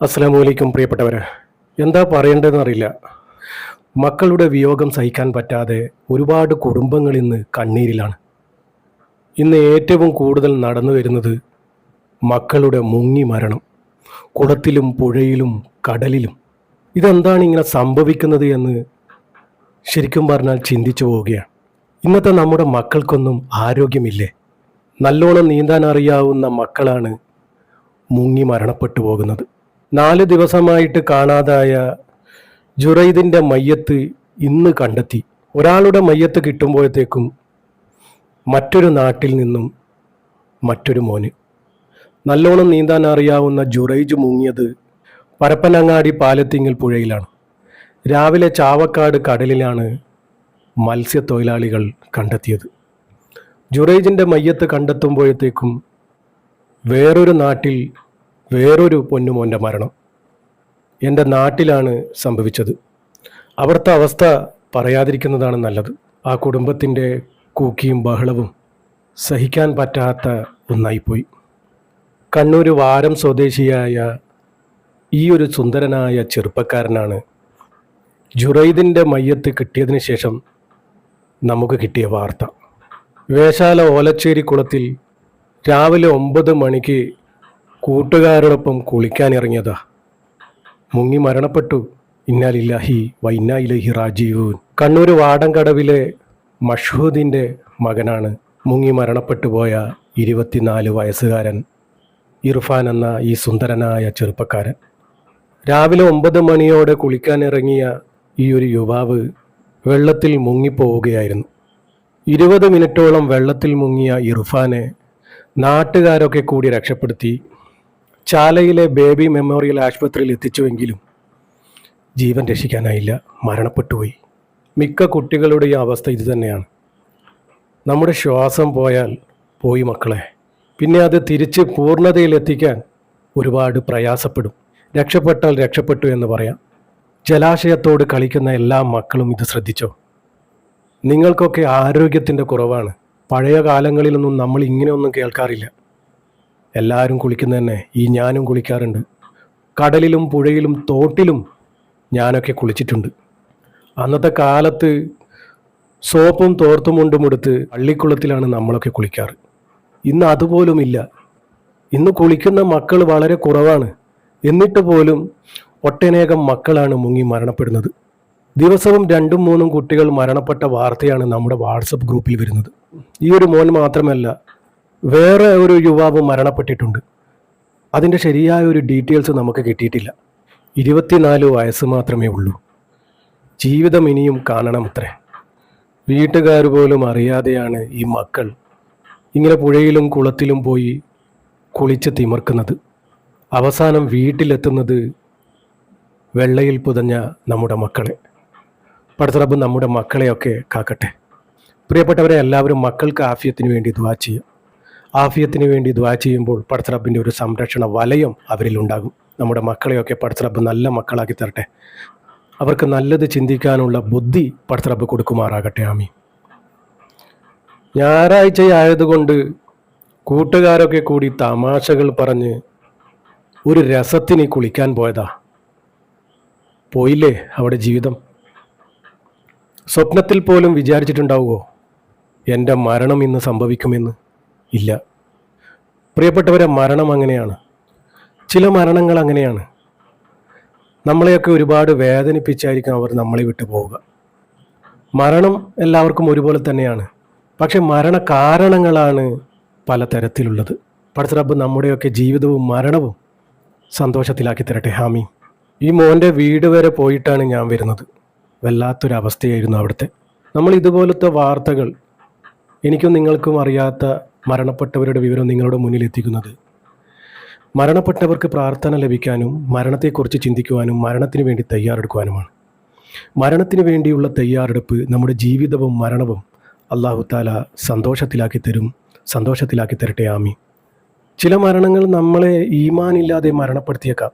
അസ്സലാമു അലൈക്കും പ്രിയപ്പെട്ടവരെ. എന്താ പറയേണ്ടതെന്ന് അറിയില്ല. മക്കളുടെ വിയോഗം സഹിക്കാൻ പറ്റാതെ ഒരുപാട് കുടുംബങ്ങൾ ഇന്ന് കണ്ണീരിലാണ്. ഇന്ന് ഏറ്റവും കൂടുതൽ നടന്നു വരുന്നത് മക്കളുടെ മുങ്ങി മരണം കുളത്തിലും പുഴയിലും കടലിലും. ഇതെന്താണ് ഇങ്ങനെ സംഭവിക്കുന്നത് എന്ന് ശരിക്കും പറഞ്ഞാൽ ചിന്തിച്ചു പോവുകയാണ്. ഇന്നത്തെ നമ്മുടെ മക്കൾക്കൊന്നും ആരോഗ്യമില്ലേ? നല്ലോണം നീന്താൻ അറിയാവുന്ന മക്കളാണ് മുങ്ങി മരണപ്പെട്ടു പോകുന്നത്. നാല് ദിവസമായിട്ട് കാണാതായ ജുറൈദിന്റെ മയ്യത്ത് ഇന്ന് കണ്ടെത്തി. ഒരാളുടെ മയ്യത്ത് കിട്ടുമ്പോഴത്തേക്കും മറ്റൊരു നാട്ടിൽ നിന്നും മറ്റൊരു മോന്. നല്ലോണം നീന്താൻ അറിയാവുന്ന ജുറൈജ് മുങ്ങിയത് പരപ്പനങ്ങാടി പാലത്തിങ്ങൽ പുഴയിലാണ്. രാവിലെ ചാവക്കാട് കടലിലാണ് മത്സ്യത്തൊഴിലാളികൾ കണ്ടെത്തിയത്. ജുറൈജിന്റെ മയ്യത്ത് കണ്ടെത്തുമ്പോഴത്തേക്കും വേറൊരു നാട്ടിൽ വേറൊരു പൊന്നുമോന്റെ മരണം എന്റെ നാട്ടിലാണ് സംഭവിച്ചത്. അവിടുത്തെ അവസ്ഥ പറയാതിരിക്കുന്നതാണ് നല്ലത്. ആ കുടുംബത്തിന്റെ കൂക്കിയും ബഹളവും സഹിക്കാൻ പറ്റാത്ത ഒന്നായിപ്പോയി. കണ്ണൂർ വാരം സ്വദേശിയായ ഈ ഒരു സുന്ദരനായ ചെറുപ്പക്കാരനാണ് ജുറൈദിന്റെ മയ്യത്ത് കിട്ടിയതിന് ശേഷം നമുക്ക് കിട്ടിയ വാർത്ത. വേശാല ഓലച്ചേരി കുളത്തിൽ രാവിലെ ഒമ്പത് മണിക്ക് കൂട്ടുകാരോടൊപ്പം കുളിക്കാനിറങ്ങിയതാ. മുങ്ങി മരണപ്പെട്ടു. ഇന്നാലില്ലാഹി വൈന്നായിലഹി റാജീവൂൻ കണ്ണൂർ വാടംകടവിലെ മഷൂദിന്റെ മകനാണ് മുങ്ങി മരണപ്പെട്ടു പോയ ഇരുപത്തിനാല് വയസ്സുകാരൻ ഇർഫാൻ എന്ന ഈ സുന്ദരനായ ചെറുപ്പക്കാരൻ. രാവിലെ ഒമ്പത് മണിയോടെ കുളിക്കാനിറങ്ങിയ ഈ ഒരു യുവാവ് വെള്ളത്തിൽ മുങ്ങിപ്പോവുകയായിരുന്നു ഇരുപത് മിനിറ്റോളം വെള്ളത്തിൽ മുങ്ങിയ ഇർഫാനെ നാട്ടുകാരൊക്കെ കൂടി രക്ഷപ്പെടുത്തി ചാലയിലെ ബേബി മെമ്മോറിയൽ ആശുപത്രിയിൽ എത്തിച്ചുവെങ്കിലും ജീവൻ രക്ഷിക്കാനായില്ല. മരണപ്പെട്ടുപോയി. മിക്ക കുട്ടികളുടെയും അവസ്ഥ ഇതുതന്നെയാണ് നമ്മുടെ ശ്വാസം പോയാൽ പോയി മക്കളെ. പിന്നെ അത് തിരിച്ച് പൂർണതയിലെത്തിക്കാൻ ഒരുപാട് പ്രയാസപ്പെടും. രക്ഷപ്പെട്ടാൽ രക്ഷപ്പെട്ടു എന്ന് പറയാം. ജലാശയത്തോട് കളിക്കുന്ന എല്ലാ മക്കളും ഇത് ശ്രദ്ധിച്ചോ? നിങ്ങൾക്കൊക്കെ ആരോഗ്യത്തിന്റെ കുറവാണ്. പഴയ കാലങ്ങളിലൊന്നും നമ്മൾ ഇങ്ങനെയൊന്നും കേൾക്കാറില്ല. എല്ലാവരും കുളിക്കുന്നത് തന്നെ. ഈ ഞാനും കുളിക്കാറുണ്ട്. കടലിലും പുഴയിലും തോട്ടിലും ഞാനൊക്കെ കുളിച്ചിട്ടുണ്ട്. അന്നത്തെ കാലത്ത് സോപ്പും തോർത്തും കൊണ്ടും എടുത്ത് പള്ളിക്കുളത്തിലാണ് നമ്മളൊക്കെ കുളിക്കാറ്. ഇന്ന് അതുപോലുമില്ല. ഇന്ന് കുളിക്കുന്ന മക്കൾ വളരെ കുറവാണ്. എന്നിട്ട് പോലും ഒട്ടനേകം മക്കളാണ് മുങ്ങി മരണപ്പെടുന്നത്. ദിവസവും രണ്ടും മൂന്നും കുട്ടികൾ മരണപ്പെട്ട വാർത്തയാണ് നമ്മുടെ വാട്സപ്പ് ഗ്രൂപ്പിൽ വരുന്നത്. ഈ ഒരു മോൻ മാത്രമല്ല വേറെ ഒരു യുവാവ് മരണപ്പെട്ടിട്ടുണ്ട്. അതിന്റെ ശരിയായ ഒരു ഡീറ്റെയിൽസ് നമുക്ക് കിട്ടിയിട്ടില്ല. ഇരുപത്തിനാല് വയസ്സ് മാത്രമേ ഉള്ളൂ. ജീവിതം ഇനിയും കാണണം അത്രേ വീട്ടുകാർ പോലും അറിയാതെയാണ് ഈ മക്കൾ ഇങ്ങനെ പുഴയിലും കുളത്തിലും പോയി കുളിച്ച് തിമർക്കുന്നത്. അവസാനം വീട്ടിലെത്തുന്നത് വെള്ളയിൽ പുതഞ്ഞ നമ്മുടെ മക്കളെ. പടത്തറബ് നമ്മുടെ മക്കളെയൊക്കെ കാക്കട്ടെ. പ്രിയപ്പെട്ടവരെ എല്ലാവരും മക്കൾക്ക് ആഫിയത്തിന് വേണ്ടി ദ്വാ ചെയ്യും ആഫിയത്തിന് വേണ്ടി ദ്വാ ചെയ്യുമ്പോൾ പടത്തറബിന്റെ ഒരു സംരക്ഷണ വലയം അവരിൽ ഉണ്ടാകും. നമ്മുടെ മക്കളെയൊക്കെ പടത്തറബ് നല്ല മക്കളാക്കി തരട്ടെ. അവർക്ക് നല്ലത് ചിന്തിക്കാനുള്ള ബുദ്ധി പടത്തറബ് കൊടുക്കുമാറാകട്ടെ. ആമി ഞായറാഴ്ചയായതുകൊണ്ട് കൂട്ടുകാരൊക്കെ കൂടി തമാശകൾ പറഞ്ഞ് ഒരു രസത്തിന് കുളിക്കാൻ പോയതാ. പോയില്ലേ അവിടെ ജീവിതം? സ്വപ്നത്തിൽ പോലും വിചാരിച്ചിട്ടുണ്ടാവുമോ എന്റെ മരണം ഇന്ന് സംഭവിക്കുമെന്ന്. ഇല്ല. പ്രിയപ്പെട്ടവരെ മരണം അങ്ങനെയാണ്. ചില മരണങ്ങൾ അങ്ങനെയാണ്. നമ്മളെയൊക്കെ ഒരുപാട് വേദനിപ്പിച്ചായിരിക്കും അവർ നമ്മളെ വിട്ടു പോവുക. മരണം എല്ലാവർക്കും ഒരുപോലെ തന്നെയാണ്. പക്ഷെ മരണ കാരണങ്ങളാണ് പലതരത്തിലുള്ളത്. പടത്തറബ് നമ്മുടെയൊക്കെ ജീവിതവും മരണവും സന്തോഷത്തിലാക്കി തരട്ടെ ഹാമി. ഈ മോന്റെ വീട് വരെ പോയിട്ടാണ് ഞാൻ വരുന്നത്. വല്ലാത്തൊരവസ്ഥയായിരുന്നു അവിടുത്തെ. നമ്മൾ ഇതുപോലത്തെ വാർത്തകൾ എനിക്കും നിങ്ങൾക്കും അറിയാത്ത മരണപ്പെട്ടവരുടെ വിവരം നിങ്ങളുടെ മുന്നിൽ എത്തിക്കുന്നത്. മരണപ്പെട്ടവർക്ക് പ്രാർത്ഥന ലഭിക്കാനും മരണത്തെക്കുറിച്ച് ചിന്തിക്കുവാനും മരണത്തിന് വേണ്ടി തയ്യാറെടുക്കുവാനുമാണ്. മരണത്തിന് വേണ്ടിയുള്ള തയ്യാറെടുപ്പ് നമ്മുടെ ജീവിതവും മരണവും അള്ളാഹു താല സന്തോഷത്തിലാക്കി തരും സന്തോഷത്തിലാക്കി തരട്ടെ ആമി ചില മരണങ്ങൾ നമ്മളെ ഈമാനില്ലാതെ മരണപ്പെടുത്തിയേക്കാം.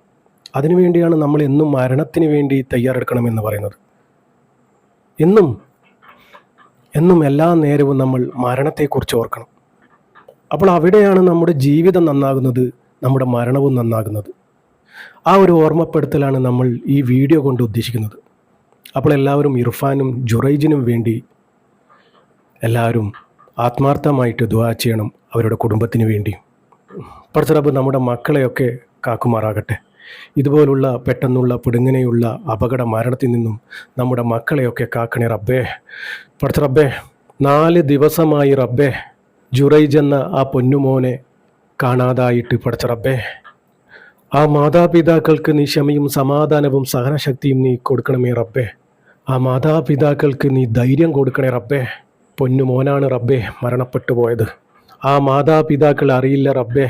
അതിനുവേണ്ടിയാണ് നമ്മൾ എന്നും മരണത്തിന് വേണ്ടി തയ്യാറെടുക്കണമെന്ന് പറയുന്നത്. എന്നും എന്നും എല്ലാ നേരവും നമ്മൾ മരണത്തെക്കുറിച്ച് ഓർക്കണം. അപ്പോൾ അവിടെയാണ് നമ്മുടെ ജീവിതം നന്നാകുന്നത് നമ്മുടെ മരണവും നന്നാകുന്നത്. ആ ഒരു ഓർമ്മപ്പെടുത്തലാണ് നമ്മൾ ഈ വീഡിയോ കൊണ്ട് ഉദ്ദേശിക്കുന്നത്. അപ്പോൾ എല്ലാവരും ഇർഫാനും ജുറൈജിനും വേണ്ടി എല്ലാവരും ആത്മാർത്ഥമായിട്ട് ദുആ ചെയ്യണം അവരുടെ കുടുംബത്തിന് വേണ്ടി. പടച്ചറബ് നമ്മുടെ മക്കളെയൊക്കെ കാക്കുമാറാകട്ടെ. ഇതുപോലുള്ള പെട്ടെന്നുള്ള പിടുങ്ങനെയുള്ള അപകട മരണത്തിൽ നിന്നും നമ്മുടെ മക്കളെയൊക്കെ കാക്കണേ റബ്ബേ. പടച്ചറബ്ബേ നാല് ദിവസമായി റബ്ബേ. ജുറൈജ് എന്ന ആ പൊന്നുമോനെ കാണാതായിട്ട് പടച്ചറബ്ബേ ആ മാതാപിതാക്കൾക്ക് നീ ക്ഷമയും സമാധാനവും സഹനശക്തിയും നീ കൊടുക്കണമേ റബ്ബേ. ആ മാതാപിതാക്കൾക്ക് നീ ധൈര്യം കൊടുക്കണേ റബ്ബേ. പൊന്നു മോനാണ് റബ്ബേ മരണപ്പെട്ടു പോയത്. ആ മാതാപിതാക്കൾ അറിയില്ല റബ്ബേ.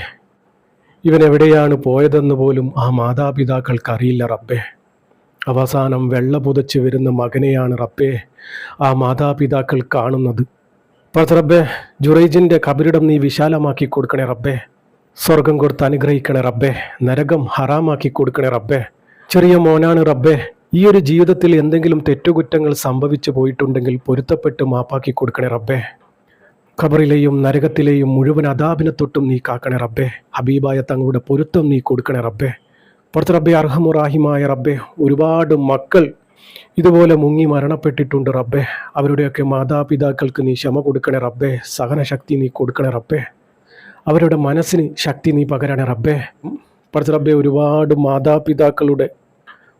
ഇവൻ എവിടെയാണ് പോയതെന്ന് പോലും ആ മാതാപിതാക്കൾക്ക് അറിയില്ല റബ്ബേ. അവസാനം വെള്ള പുതച്ച് വരുന്ന മകനെയാണ് റബ്ബേ ആ മാതാപിതാക്കൾ കാണുന്നത്. പത്ത് റബ്ബേ ജുറൈജിന്റെ കബരിടം നീ വിശാലമാക്കി കൊടുക്കണേ റബ്ബേ. സ്വർഗം കൊടുത്ത് അനുഗ്രഹിക്കണേ റബ്ബേ. നരകം ഹറാമാക്കി കൊടുക്കണേ റബ്ബേ. ചെറിയ മോനാണ് റബ്ബേ. ഈ ഒരു ജീവിതത്തിൽ എന്തെങ്കിലും തെറ്റുകുറ്റങ്ങൾ സംഭവിച്ചു പോയിട്ടുണ്ടെങ്കിൽ പൊരുത്തപ്പെട്ട് മാപ്പാക്കി കൊടുക്കണേ റബ്ബേ. ഖബറിലെയും നരകത്തിലെയും മുഴുവൻ അതാപിനെ തൊട്ടും നീ കാക്കണേ റബ്ബേ. ഹബീബായ തങ്ങളുടെ പൊരുത്തം നീ കൊടുക്കണേ റബ്ബേ. പുറത്ത് റബ്ബെ അർഹമുറാഹിമായ റബ്ബേ ഒരുപാട് മക്കൾ ഇതുപോലെ മുങ്ങി മരണപ്പെട്ടിട്ടുണ്ട് റബ്ബേ. അവരുടെയൊക്കെ മാതാപിതാക്കൾക്ക് നീ ക്ഷമ കൊടുക്കണേ റബ്ബേ. സഹനശക്തി നീ കൊടുക്കണേ റബ്ബേ. അവരുടെ മനസ്സിന് ശക്തി നീ പകരണേ റബ്ബേ. പഠിച്ച റബ്ബെ ഒരുപാട് മാതാപിതാക്കളുടെ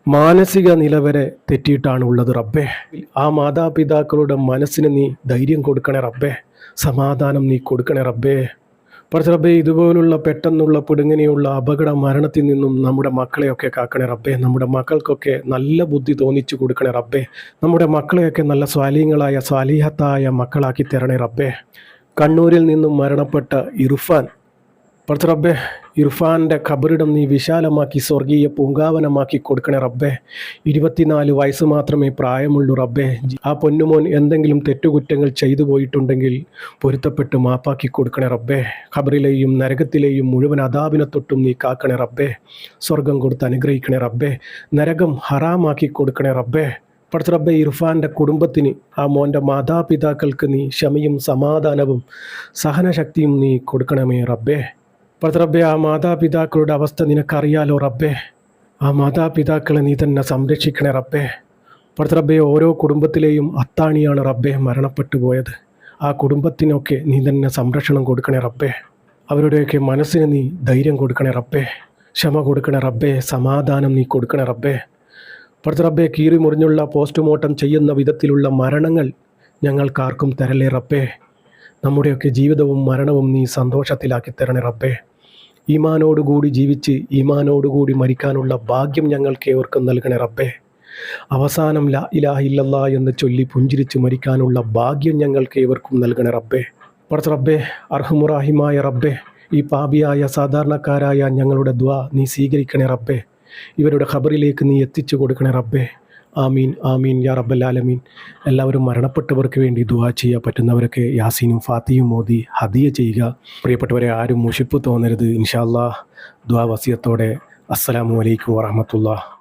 മാനസിക നില വരെ തെറ്റിയിട്ടാണ് ഉള്ളത് റബ്ബേ. ആ മാതാപിതാക്കളുടെ മനസ്സിന് നീ ധൈര്യം കൊടുക്കണേ റബ്ബേ. സമാധാനം നീ കൊടുക്കണേ റബ്ബേ. പഠിച്ച റബ്ബേ ഇതുപോലുള്ള പെട്ടെന്നുള്ള പിടുങ്ങനെയുള്ള അപകട മരണത്തിൽ നിന്നും നമ്മുടെ മക്കളെയൊക്കെ കാക്കണേ റബ്ബേ. നമ്മുടെ മക്കൾക്കൊക്കെ നല്ല ബുദ്ധി തോന്നിച്ചു കൊടുക്കണേ റബ്ബേ. നമ്മുടെ മക്കളെയൊക്കെ നല്ല സ്വാലീങ്ങളായ സ്വാലീഹത്തായ മക്കളാക്കി തരണേ റബ്ബേ. കണ്ണൂരിൽ നിന്നും മരണപ്പെട്ട ഇർഫാൻ പഠിച്ച റബ്ബേ ഇർഫാന്റെ ഖബറിടം നീ വിശാലമാക്കി സ്വർഗീയ പൂങ്കാവനമാക്കി കൊടുക്കണേ റബ്ബേ. ഇരുപത്തിനാല് വയസ്സ് മാത്രമേ പ്രായമുള്ളൂ റബ്ബേ. ആ പൊന്നുമോൻ എന്തെങ്കിലും തെറ്റുകുറ്റങ്ങൾ ചെയ്തു പോയിട്ടുണ്ടെങ്കിൽ പൊരുത്തപ്പെട്ട് മാപ്പാക്കി കൊടുക്കണേ റബ്ബേ. ഖബറിലെയും നരകത്തിലെയും മുഴുവൻ അതാപിനെ തൊട്ടും നീ കാക്കണേ റബ്ബേ. സ്വർഗം കൊടുത്ത് അനുഗ്രഹിക്കണേ റബ്ബേ. നരകം ഹറാമാക്കി കൊടുക്കണേ റബ്ബേ. പഠിച്ച റബ്ബെ ഇർഫാന്റെ കുടുംബത്തിന് ആ മോന്റെ മാതാപിതാക്കൾക്ക് നീ ക്ഷമയും സമാധാനവും സഹനശക്തിയും നീ കൊടുക്കണമേ റബ്ബേ. റബ്ബെ ആ മാതാപിതാക്കളുടെ അവസ്ഥ നിനക്കറിയാലോ റബ്ബേ? ആ മാതാപിതാക്കളെ നീ തന്നെ സംരക്ഷിക്കണേ റബ്ബേ. പത്രബ്ബെ ഓരോ കുടുംബത്തിലെയും അത്താണിയാണ് റബ്ബെ മരണപ്പെട്ടു പോയത്. ആ കുടുംബത്തിനൊക്കെ നീ തന്നെ സംരക്ഷണം കൊടുക്കണേ റബ്ബേ. അവരുടെയൊക്കെ മനസ്സിന് നീ ധൈര്യം കൊടുക്കണേ റബ്ബേ. ക്ഷമ കൊടുക്കണേ റബ്ബേ. സമാധാനം നീ കൊടുക്കണേ റബ്ബേ. പഠിച്ച റബ്ബെ കീറി മുറിഞ്ഞുള്ള പോസ്റ്റ്മോർട്ടം ചെയ്യുന്ന വിധത്തിലുള്ള മരണങ്ങൾ ഞങ്ങൾക്കാർക്കും തരലേ റബ്ബേ. നമ്മുടെയൊക്കെ ജീവിതവും മരണവും നീ സന്തോഷത്തിലാക്കി തരണേ റബ്ബേ. ഈമാനോടുകൂടി ജീവിച്ച് ഈമാനോടുകൂടി മരിക്കാനുള്ള ഭാഗ്യം ഞങ്ങൾക്ക് ഏവർക്കും നൽകണേ റബ്ബേ. അവസാനം ലാ ഇലാഹ ഇല്ലല്ലാ എന്ന് ചൊല്ലി പുഞ്ചിരിച്ച് മരിക്കാനുള്ള ഭാഗ്യം ഞങ്ങൾക്ക് ഏവർക്കും നൽകണേ റബ്ബേ. പറച്ച് റബ്ബേ അർഹമുറാഹിമായ റബ്ബേ ഈ പാപിയായ സാധാരണക്കാരായ ഞങ്ങളുടെ ദ്വാ നീ സ്വീകരിക്കണേ റബ്ബേ. ഇവരുടെ ഖബറിലേക്ക് നീ എത്തിച്ചു കൊടുക്കണേ റബ്ബേ. ആമീൻ ആമീൻ യാ റബ്ബൽ ആലമീൻ. എല്ലാവരും മരണപ്പെട്ടവർക്ക് വേണ്ടി ദുവാ ചെയ്യാൻ പറ്റുന്നവരൊക്കെ യാസീനും ഫാത്തിയും മോദി ഹദിയ ചെയ്യുക. പ്രിയപ്പെട്ടവരെ ആരും മുഷിപ്പ് തോന്നരുത്. ഇൻഷാല്ലാ ദുവാ വസിയത്തോടെ. അസ്സലാമു അലൈക്കും വറഹമത്തുള്ള